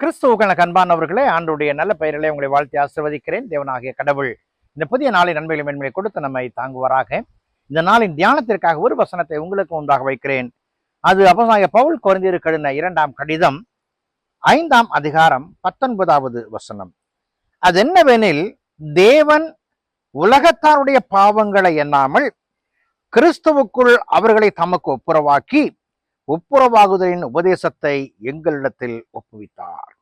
கிறிஸ்துவுக்கான கண்பானவர்களே ஆண்டுடைய நல்ல பெயரிலே உங்களை வாழ்த்தி ஆசிர்வதிக்கிறேன். தேவனாகிய கடவுள் இந்த புதிய நாளின் நன்மைகளை மேன்மையை கொடுத்து நம்மை தாங்குவாராக. இந்த நாளின் தியானத்திற்காக ஒரு வசனத்தை உங்களுக்கு உண்டாக வைக்கிறேன். அது அப்போஸ்தலனாகிய பவுல் குறைந்தீர் கடின இரண்டாம் கடிதம் ஐந்தாம் அதிகாரம் பத்தொன்பதாவது வசனம். அது என்னவெனில் தேவன் உலகத்தாருடைய பாவங்களை எண்ணாமல் கிறிஸ்துவுக்குள் அவர்களை தமக்கு ஒப்புரவாக்கி ஒப்புரவாகுதலின் உபதேசத்தை எங்களிடத்தில் ஒப்புவித்தார்.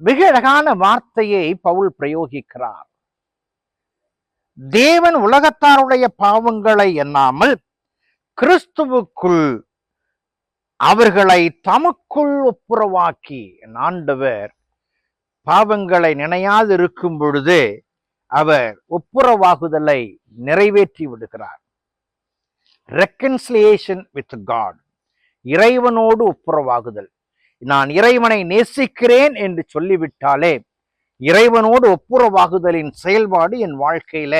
மிக அழகான வார்த்தையை பவுல் பிரயோகிக்கிறார். தேவன் உலகத்தாருடைய பாவங்களை எண்ணாமல் கிறிஸ்துவுக்குள் அவர்களை தமக்குள் ஒப்புரவாக்கி ஆண்டவர் பாவங்களை நினையாது இருக்கும் பொழுது அவர் ஒப்புரவாகுதலை நிறைவேற்றி விடுகிறார். ரெக்கன்சிலியேஷன் வித் காட் இறைவனோடு ஒப்புரவாகுதல். நான் இறைவனை நேசிக்கிறேன் என்று சொல்லிவிட்டாலே இறைவனோடு ஒப்புரவாகுதலின் செயல்பாடு என் வாழ்க்கையில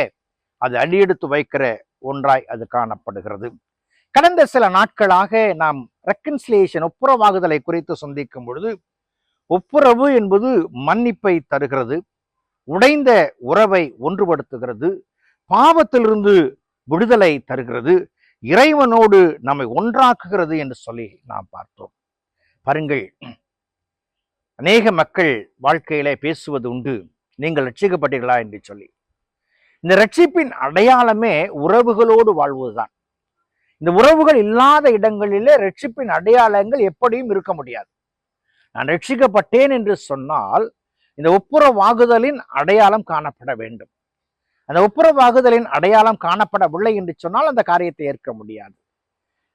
அது அடியெடுத்து வைக்கிற ஒன்றாய் அது காணப்படுகிறது. கடந்த சில நாட்களாக நாம் ரெக்கன்சிலியேஷன் ஒப்புரவாகுதலை குறித்து சந்திக்கும் பொழுது ஒப்புரவு என்பது மன்னிப்பை தருகிறது உடைந்த உறவை ஒன்றுபடுத்துகிறது பாவத்திலிருந்து விடுதலை தருகிறது இறைவனோடு நம்மை ஒன்றாக்குகிறது என்று சொல்லி நாம் பார்த்தோம். பாருங்கள் அநேக மக்கள் வாழ்க்கையிலே பேசுவது உண்டு. நீங்கள் ரட்சிக்கப்பட்டீர்களா என்று சொல்லி. இந்த ரட்சிப்பின் அடையாளமே உறவுகளோடு வாழ்வதுதான். இந்த உறவுகள் இல்லாத இடங்களிலே ரட்சிப்பின் அடையாளங்கள் எப்படியும் இருக்க முடியாது. நான் ரட்சிக்கப்பட்டேன் என்று சொன்னால் இந்த ஒப்புற வாகுதலின் அடையாளம் காணப்பட வேண்டும். அந்த ஒப்புரவாகுதலின் அடையாளம் காணப்படவில்லை என்று சொன்னால் அந்த காரியத்தை ஏற்க முடியாது.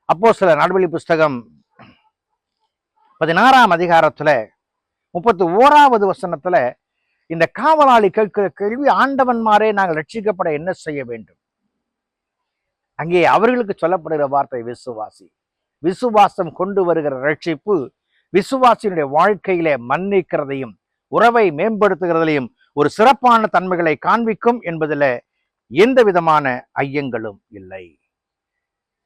அப்போ சில நடுவெளி புஸ்தகம் பதினாறாம் அதிகாரத்துல முப்பத்தி ஓராவது வசனத்துல இந்த காவலாளி கேட்கிற கேள்வி ஆண்டவன்மாரே நாங்கள் ரட்சிக்கப்பட என்ன செய்ய வேண்டும்? அங்கே அவர்களுக்கு சொல்லப்படுகிற வார்த்தை விசுவாசி. விசுவாசம் கொண்டு வருகிற ரட்சிப்பு விசுவாசியினுடைய வாழ்க்கையிலே மன்னிக்கிறதையும் உறவை மேம்படுத்துகிறதையும் ஒரு சிறப்பான தன்மைகளை காண்பிக்கும் என்பதில் எந்த விதமான ஐயங்களும் இல்லை.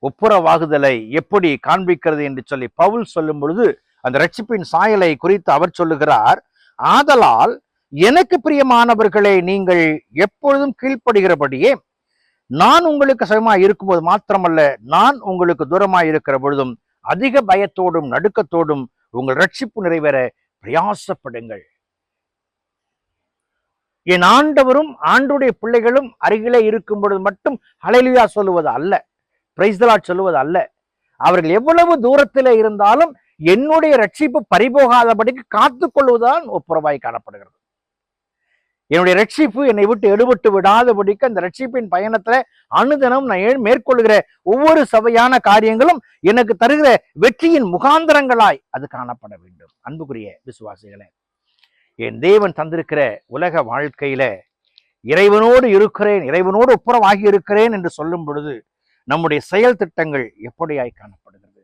ஒப்புரவாகுதலை எப்படி காண்பிக்கிறது என்று சொல்லி பவுல் சொல்லும் பொழுது அந்த ரட்சிப்பின் சாயலை குறித்து அவர் சொல்லுகிறார் ஆதலால் எனக்கு பிரியமானவர்களே நீங்கள் எப்பொழுதும் கீழ்ப்படுகிறபடியே நான் உங்களுக்கு சமமாக இருக்கும்போது மாத்திரமல்ல நான் உங்களுக்கு தூரமாக இருக்கிற பொழுதும் அதிக பயத்தோடும் நடுக்கத்தோடும் உங்கள் ரட்சிப்பு நிறைவேற பிரயாசப்படுங்கள். என் ஆண்டவரும் ஆண்டுடைய பிள்ளைகளும் அருகிலே இருக்கும் பொழுது மட்டும் ஹலைலுயா சொல்லுவது அல்ல. பிரைஸ்தலாட் சொல்லுவது அல்ல. அவர்கள் எவ்வளவு தூரத்தில் இருந்தாலும் என்னுடைய ரட்சிப்பு பறிபோகாதபடிக்கு காத்து கொள்வதுதான் ஒப்புரவாய் காணப்படுகிறது. என்னுடைய ரட்சிப்பு என்னை விட்டு எடுபட்டு விடாதபடிக்கு அந்த ரட்சிப்பின் பயணத்துல அனுதினம் நான் மேற்கொள்கிற ஒவ்வொரு சபையான காரியங்களும் எனக்கு தருகிற வெற்றியின் முகாந்திரங்களாய் அது காணப்பட வேண்டும். அன்புக்குரிய விசுவாசிகளே என் தேவன் தந்திருக்கிற உலக வாழ்க்கையில இறைவனோடு இருக்கிறேன் இறைவனோடு ஒப்புரவாகி இருக்கிறேன் என்று சொல்லும் பொழுது நம்முடைய செயல் திட்டங்கள் எப்படியாய் காணப்படுகிறது?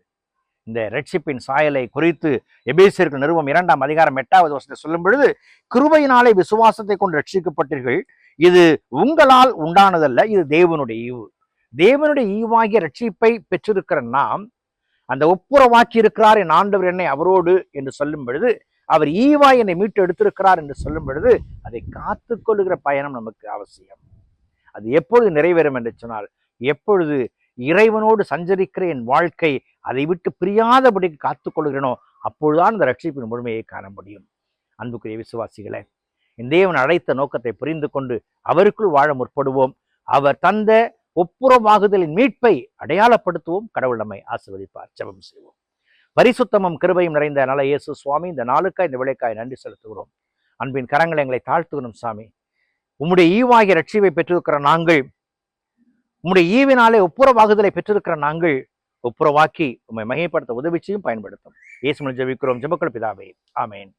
இந்த ரட்சிப்பின் சாயலை குறித்து எபேசியர்கள் நிறுவம் இரண்டாம் அதிகாரம் எட்டாவது வருஷத்தை சொல்லும் பொழுது கிருபையினாலே விசுவாசத்தை கொண்டு ரட்சிக்கப்பட்டீர்கள் இது உங்களால் உண்டானதல்ல இது தேவனுடைய ஈவு. தேவனுடைய ஈவாகிய ரட்சிப்பை பெற்றிருக்கிற நாம் அந்த ஒப்புரவாக்கி இருக்கிறார் என் ஆண்டவர் என்னை அவரோடு என்று சொல்லும் பொழுது அவர் ஈவா என்னை மீட்டு எடுத்திருக்கிறார் என்று சொல்லும் பொழுது அதை காத்து கொள்ளுகிற பயணம் நமக்கு அவசியம். அது எப்பொழுது நிறைவேறும் என்று சொன்னால் எப்பொழுது இறைவனோடு சஞ்சரிக்கிற என் வாழ்க்கை அதை விட்டு பிரியாதபடிக்கு காத்து கொள்கிறேனோ அப்பொழுதுதான் இந்த ரட்சிப்பின் முழுமையை காண முடியும். அன்புக்குரிய விசுவாசிகளே என் தேவன் அழைத்த நோக்கத்தை புரிந்து கொண்டு அவருக்குள் வாழ முற்படுவோம். அவர் தந்த ஒப்புரமாகுதலின் மீட்பை அடையாளப்படுத்துவோம். கடவுள் நம்மை ஆசிர்வதிப்பார். ஜெபம் செய்வோம். பரிசுத்தமும் கிருபையும் நிறைந்த நல இயேசு சுவாமி இந்த நாளுக்காய் இந்த விளைக்காய் நன்றி செலுத்துகிறோம். அன்பின் கரங்களை எங்களை தாழ்த்துகிறோம் சாமி. உம்முடைய ஈவாகிய ரட்சிவை பெற்றிருக்கிற நாங்கள் உம்முடைய ஈவினாலே ஒப்புரவாகுதலை பெற்றிருக்கிற நாங்கள் ஒப்புரவாக்கி உம்மை மகிமைப்படுத்த உதவிச்சியும் பயன்படுத்தும். இயேசு ஜெபிக்கிறோம். ஜெபக்கள் பிதாவே. ஆமேன்.